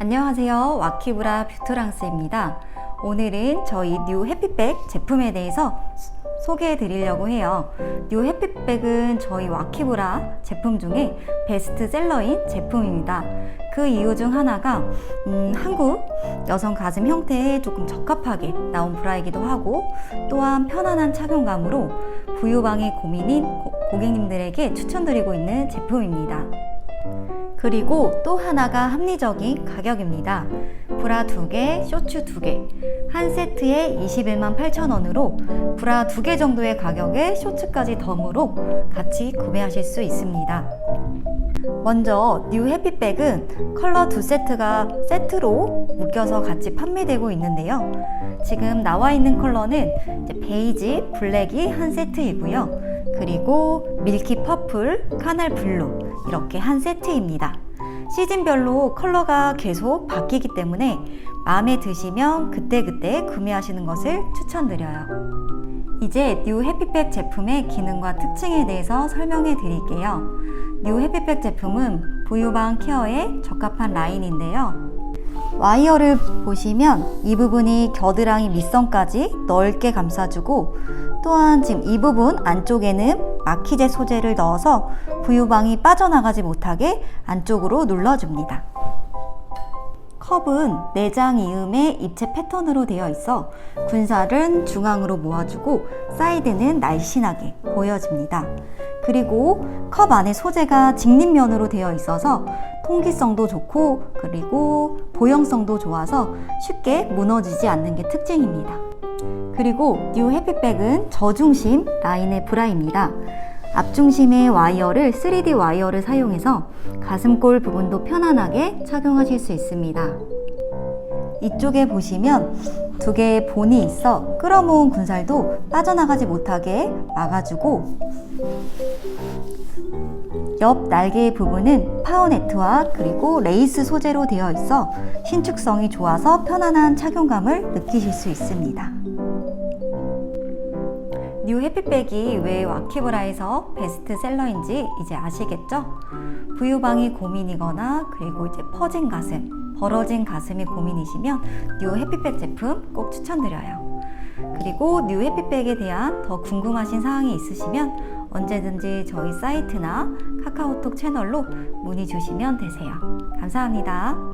안녕하세요. 와키브라 뷰트랑스입니다. 오늘은 저희 뉴 해피백 제품에 대해서 소개해 드리려고 해요. 뉴 해피백은 저희 와키브라 제품 중에 베스트셀러인 제품입니다. 그 이유 중 하나가 음, 한국 여성 가슴 형태에 조금 적합하게 나온 브라이기도 하고 또한 편안한 착용감으로 부유방이 고민인 고- 고객님들에게 추천드리고 있는 제품입니다. 그리고 또 하나가 합리적인 가격입니다. 브라 2개, 쇼츠 2개. 한 세트에 21만 8천 원으로 브라 2개 정도의 가격에 쇼츠까지 덤으로 같이 구매하실 수 있습니다. 먼저 뉴 해피백은 컬러 두 세트가 세트로 묶여서 같이 판매되고 있는데요. 지금 나와 있는 컬러는 베이지, 블랙이 한 세트이고요. 그리고 밀키 퍼플, 카날 블루 이렇게 한 세트입니다. 시즌별로 컬러가 계속 바뀌기 때문에 마음에 드시면 그때그때 구매하시는 것을 추천드려요. 이제 뉴 해피백 제품의 기능과 특징에 대해서 설명해 드릴게요. 뉴 해피백 제품은 부유방 케어에 적합한 라인인데요. 와이어를 보시면 이 부분이 겨드랑이 밑선까지 넓게 감싸주고 또한 지금 이 부분 안쪽에는 마키제 소재를 넣어서 부유방이 빠져나가지 못하게 안쪽으로 눌러줍니다. 컵은 내장 이음의 입체 패턴으로 되어 있어 군살은 중앙으로 모아주고 사이드는 날씬하게 보여집니다. 그리고 컵 안에 소재가 직립면으로 되어 있어서 통기성도 좋고 그리고 보형성도 좋아서 쉽게 무너지지 않는 게 특징입니다. 그리고 뉴 해피백은 저중심 라인의 브라입니다. 앞중심의 와이어를 3D 와이어를 사용해서 가슴골 부분도 편안하게 착용하실 수 있습니다. 이쪽에 보시면 두 개의 본이 있어 끌어모은 군살도 빠져나가지 못하게 막아주고 옆 날개 부분은 파워 네트와 그리고 레이스 소재로 되어 있어 신축성이 좋아서 편안한 착용감을 느끼실 수 있습니다. 뉴 해피백이 왜 와키브라에서 베스트셀러인지 이제 아시겠죠? 부유방이 고민이거나 그리고 이제 퍼진 가슴, 벌어진 가슴이 고민이시면 뉴 해피백 제품 꼭 추천드려요. 그리고 뉴 해피백에 대한 더 궁금하신 사항이 있으시면 언제든지 저희 사이트나 카카오톡 채널로 문의 주시면 되세요. 감사합니다.